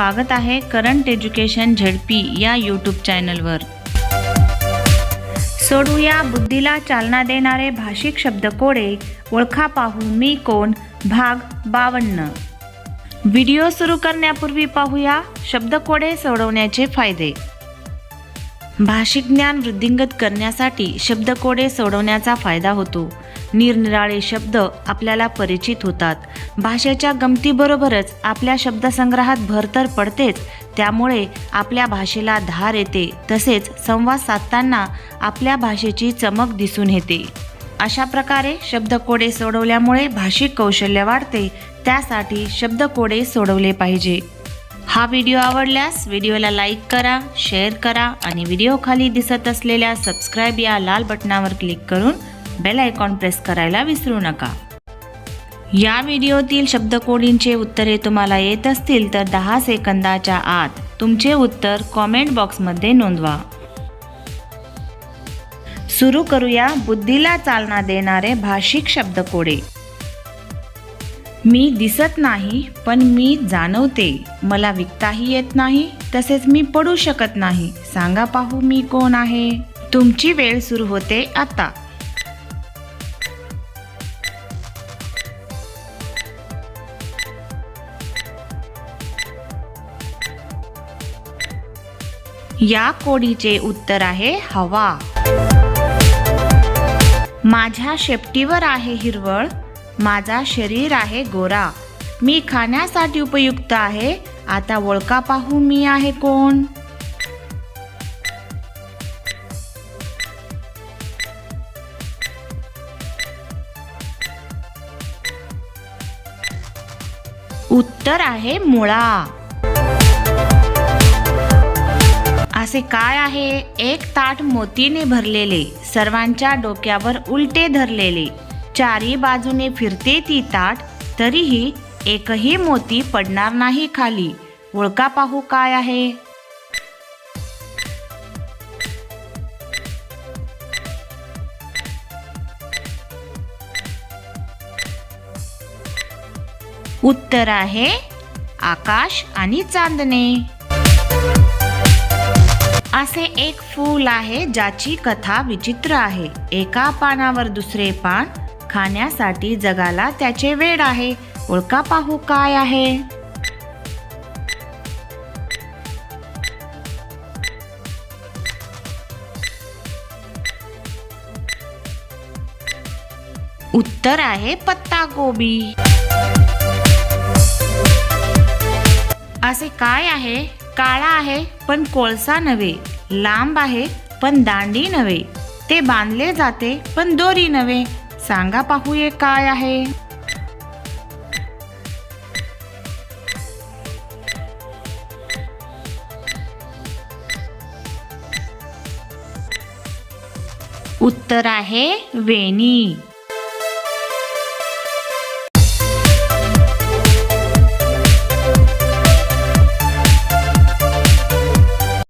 स्वागत आहे current education ZP या यूट्यूब चॅनलवर. सोडूया बुद्धीला चालना देणारे भाषिक शब्दकोडे ओळखा पाहू मी कोण भाग बावन्न. व्हिडिओ सुरू करण्यापूर्वी पाहूया शब्दकोडे सोडवण्याचे फायदे. भाषिक ज्ञान वृद्धिंगत करण्यासाठी शब्दकोडे सोडवण्याचा फायदा होतो. निरनिराळे शब्द आपल्याला परिचित होतात. भाषेच्या गमतीबरोबरच आपल्या शब्दसंग्रहात भर तर पडतेच त्यामुळे आपल्या भाषेला धार येते तसेच संवाद साधताना आपल्या भाषेची चमक दिसून येते. अशा प्रकारे शब्दकोडे सोडवल्यामुळे भाषिक कौशल्य वाढते त्यासाठी शब्दकोडे सोडवले पाहिजे. हा व्हिडिओ आवडल्यास व्हिडिओला लाईक करा शेअर करा आणि व्हिडिओ खाली दिसत असलेल्या सबस्क्राईब या लाल बटनावर क्लिक करून बेल आयकॉन प्रेस करायला विसरू नका. या व्हिडिओतील शब्दकोडींचे उत्तरे तुम्हाला येत असतील तर दहा सेकंदाच्या आत तुमचे उत्तर कॉमेंट बॉक्समध्ये नोंदवा. सुरू करूया बुद्धीला चालना देणारे भाषिक शब्दकोडे. मी दिसत नाही पण मी जाणवते. मला विकताही येत नाही तसेच मी पडू शकत नाही. सांगा पाहू मी कोण आहे? तुमची वेळ सुरू होते आता. या कोडीचे उत्तर आहे हवा. माझ्या शेपटीवर आहे हिरवळ माझा शरीर आहे गोरा. मी खाण्यासाठी उपयुक्त आहे आता ओळखा पाहू मी आहे कोण. उत्तर आहे मुळा. असे काय आहे? एक ताट मोतीने भरलेले सर्वांच्या डोक्यावर उलटे धरलेले. चारी बाजूने फिरते ती ताट तरीही एकही मोती पडणार नाही खाली. ओळखा पाहू काय आहे? उत्तर आहे आकाश आणि चांदणे. असे एक फूल आहे ज्याची कथा विचित्र आहे. एका पानावर दुसरे पान खाण्यासाठी जगाला त्याचे वेड आहे. ओळखा पाहू काय आहे? उत्तर आहे पत्ता गोबी. असे काय आहे? काळा आहे पण कोळसा नव्हे. लांब आहे पण दांडी नव्हे. ते बांधले जाते पण दोरी नव्हे. सांगा पाहू काय आहे? उत्तर आहे वेणी.